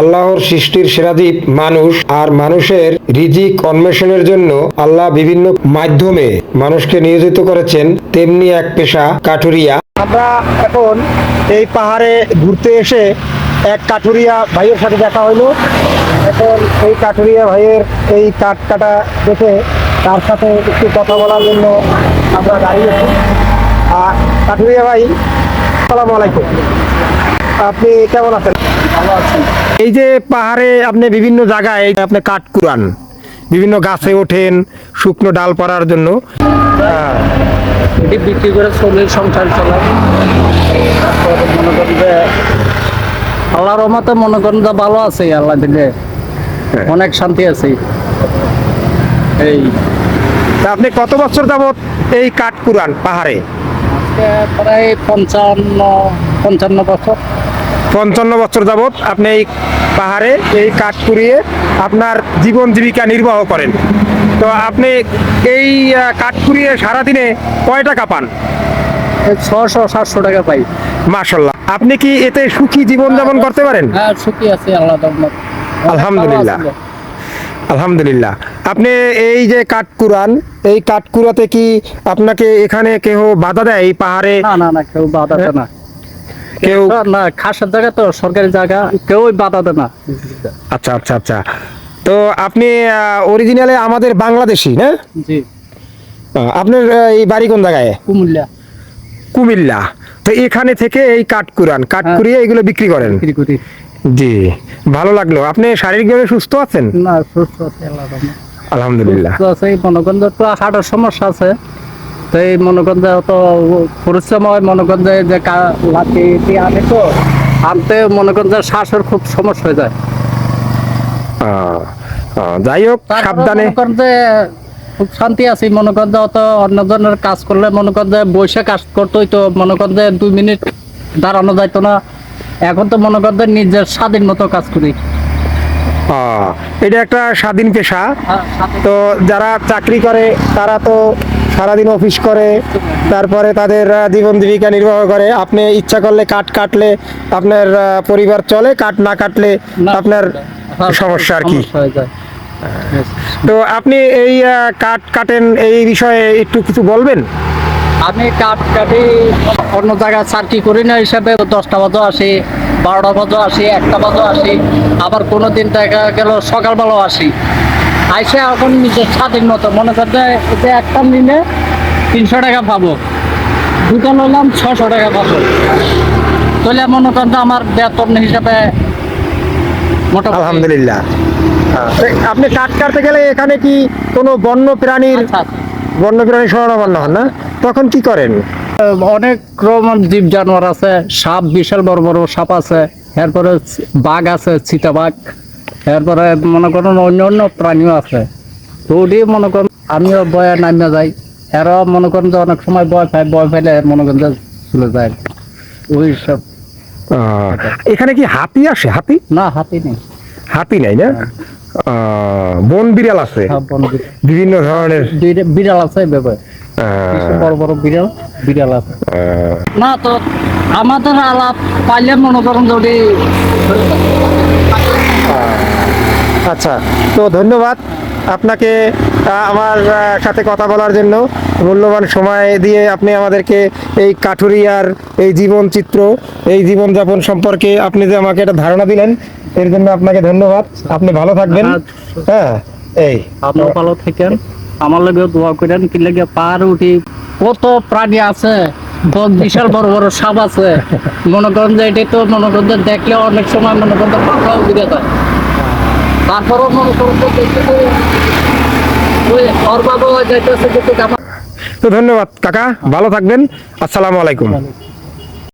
আল্লাহর সৃষ্টির সেরাদ্বীপ মানুষ আর মানুষের রিজিক অন্বেষণের জন্য আল্লাহ বিভিন্ন মাধ্যমে মানুষকে নিয়োজিত করেছেন। তেমনি এক পেশা কাঠুরিয়া। আমরা এখন এই পাহাড়ে ঘুরতে এসে এক কাঠুরিয়া ভাইয়ের সাথে দেখা হলো এখন এই কাঠুরিয়া ভাইয়ের এই কাঠ কাটা দেখে তার সাথে একটু কথা বলার জন্য আমরা দাঁড়িয়েছি আর কাঠুরিয়া ভাই, আসসালামু আলাইকুম। আপনি কেমন আছেন? ভালো এই যে পাহাড়ে আপনি বিভিন্ন জায়গায় আপনি কাঠ কুড়ান বিভিন্ন গাছে ওঠেন শুকনো ডাল পাড়ার জন্য। হ্যাঁ, এটি বিক্রি করে চল্লিশ সংসার চালাই তারপর মনে করেন যে আল্লাহর রহমতে মনে করেন যে ভালো আছে আল্লাহ দিলে অনেক শান্তি আছে। এই। তা আপনি কত বছর যাবত এই কাঠ কুড়ান পাহাড়ে? প্রায় পঞ্চান্ন পঞ্চান্ন বছর। পঞ্চান্ন বছর যাবত আপনি এই পাহাড়ে এই কাঠ কুড়িয়ে আপনার জীবন জীবিকা নির্বাহ করেন। তো আপনি এই কাঠ কুড়িয়ে সারাদিনে কয় টাকা পান? ছশো সাতশো টাকা পাই। মাশাল্লাহ আপনি কি এতে সুখী জীবন যাপন করতে পারেন? হ্যাঁ সুখী আছে আল্লাহ আলহামদুলিল্লাহ। আলহামদুলিল্লাহ। আপনি এই যে কাঠ কুড়ান এই কাঠ কুড়াতে কি আপনাকে এখানে কেউ বাধা দেয় এই পাহাড়ে? না না না কেউ বাধা দেয় না। কেউ না খাসের জায়গা তো সরকারি জায়গা কেউই বাধা দেয় না। আচ্ছা আচ্ছা আচ্ছা। তো আপনি অরিজিনালে আমাদের বাংলাদেশি না? জি। আপনার এই বাড়ি কোন জায়গায়? কুমিল্লা। কুমিল্লা। তো এখানে থেকে এই কাঠ কুড়ান কাঠ হ্যাঁ। কুড়িয়ে এগুলো বিক্রি করেন? জি ভালো লাগল। আপনি শারীরিকভাবে সুস্থ আছেন? না সুস্থ আছে আলহামদুলিল্লাহ। মনে করেন যে হার্টের সমস্যা আছে। তো এই মনে যে অত পরিশ্রম হয় মনে করেন যে লাঠি দিয়ে আনে তো আনতে মনে যে শ্বাসের খুব সমস্যা হয়ে যায়। যাই হোক সাবধানে। খুব শান্তি আছি মনে যে অত অন্য ধরনের কাজ করলে মনে যে বসে কাজ করতেই তো মনে করেন যে দুই মিনিট দাঁড়ানো যাইতো না। এখন তো মনে করেন যে নিজের স্বাধীন মতো কাজ করি। এটা একটা স্বাধীন পেশা। হ্যাঁ, তো যারা চাকরি করে তারা তো সারাদিন অফিস করে তারপরে তাদের জীবন জীবিকা নির্বাহ করে। আপনি ইচ্ছা করলে কাঠ কাটলে আপনার পরিবার চলে কাঠ না কাটলে আপনার হ্যাঁ, সমস্যা আর কি। তো আপনি এই কাঠ কাটেন এই বিষয়ে একটু কিছু বলবেন? আমি কাঠ কাটি অন্য জায়গায় চাকরি করি না হিসাবে দশটা বাজে আসি বারোটা বাজে আসি একটা বাজে আসি। আবার কোনো দিন দেখা গেল সকালবেলাও আসি। আইসে এখন নিজের স্বাধীন মতো। মনে করতে যে একটা নিলে তিনশো টাকা পাবো। দুটো নিলাম ছশো টাকা পাবো। তাহলে মনে করেন যে আমার বেতন হিসাবে মোটামুটি আলহামদুলিল্লাহ। আপনি কাঠ কাটতে গেলে এখানে কি কোনো বন্য প্রাণীর আচ্ছা, আচ্ছা। বন্য প্রাণী শরণাপন্ন হন না? তখন কি করেন? অনেক রকম জীব জানোয়ার আছে সাপ বিশাল বড় বড় সাপ আছে এরপরে বাঘ আছে চিতাবাঘ। এরপরে মনে করেন অন্য অন্য প্রাণীও আছে। তো মনে করেন আমিও বয়ে নামিয়ে যাই। এরাও মনে করেন যে অনেক সময় বয় পাই বয় পাইলে মনে করেন যে চলে যায়। ওই সব। এখানে কি হাতি আসে? হাতি? না হাতি নেই। হাতি নাই না? আহ, বন বিড়াল আছে? বিড়াল। বিভিন্ন ধরনের? বিড়াল আছে ব্যাপার। বড় বড় বিড়াল বিড়াল আছে। না তো আমাদের আলাপ পাইলে মনে করেন যদি আচ্ছা তো ধন্যবাদ আপনাকে আমার সাথে কথা বলার জন্য। মূল্যবান সময় দিয়ে আপনি আমাদেরকে এই কাঠুরিয়ার এই জীবন চিত্র এই জীবনযাপন সম্পর্কে আপনি যে আমাকে একটা ধারণা দিলেন এর জন্য আপনাকে ধন্যবাদ। আপনি ভালো থাকবেন। হ্যাঁ এই। আপনার ভালো থাকেন। আমার লাগে দোয়া করেন কি লাগে পার উঠি কত প্রাণী আছে বিশাল বড় বড় সাপ আছে। মনে করেন যে এটা তো মনে করেন দেখলে অনেক সময় মনে করেন পাখাও উড়ে যায়। তো ধন্যবাদ কাকা। ভালো থাকবেন। আসসালামু আলাইকুম।